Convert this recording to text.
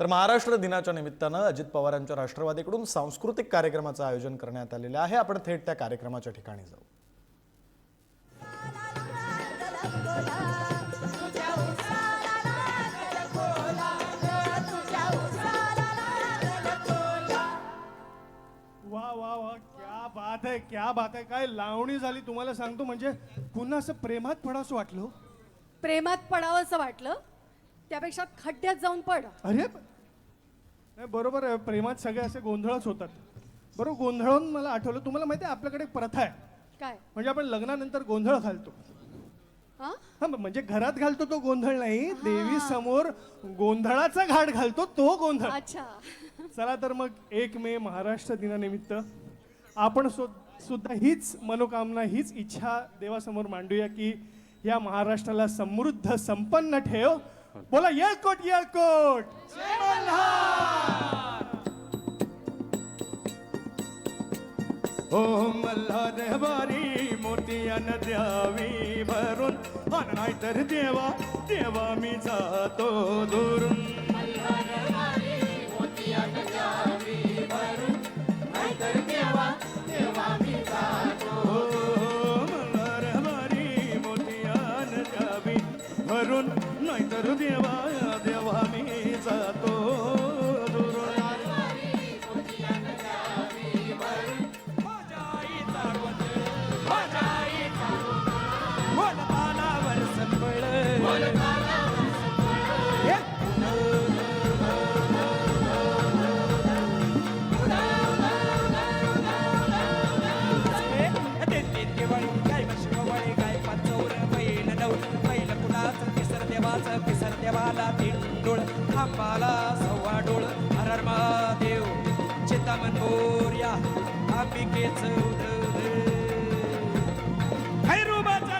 तर महाराष्ट्र दिनाच्या निमित्तानं अजित पवारांच्या राष्ट्रवादीकडून सांस्कृतिक कार्यक्रमाचं आयोजन करण्यात आलेलं आहे. आपण थेट त्या कार्यक्रमाच्या ठिकाणी जाऊ. वा वा वा क्या बात आहे क्या बात आहे. काय लावणी झाली तुम्हाला सांगतो. म्हणजे पुन्हा असं प्रेमात पडावंसं वाटलं हो. प्रेमात पडावं असं वाटलं. त्यापेक्षा खड्ड्यात जाऊन पड. अरे नाही बरोबर आहे. प्रेमात सगळे असे गोंधळच होतात. बरोबर गोंधळून मला आठवलं. तुम्हाला माहिती आहे आपल्याकडे एक प्रथा आहे. काय? म्हणजे आपण लग्नानंतर गोंधळ घालतो. हा? हा म्हणजे घरात घालतो तो गोंधळ नाही देवी समोर गोंधळाचा घाट घालतो तो गोंधळ. अच्छा. चला तर मग एक मे महाराष्ट्र दिनानिमित्त आपण सु सुद्धा हीच मनोकामना हीच इच्छा देवासमोर मांडूया की या महाराष्ट्राला समृद्ध संपन्न ठेव. बोला येळकोट येळकोट हो मल्हार बारी मोतियान द्यावी भरून अन नाहीतर देवा देवा मी जातो दुरून हो भरून नाहीतर देवा पिसर देवाला डोळ खांबाला सव्वा डोळ. हरर महादेव चितामन मोर्या अंबिकेच खैरोबाच्या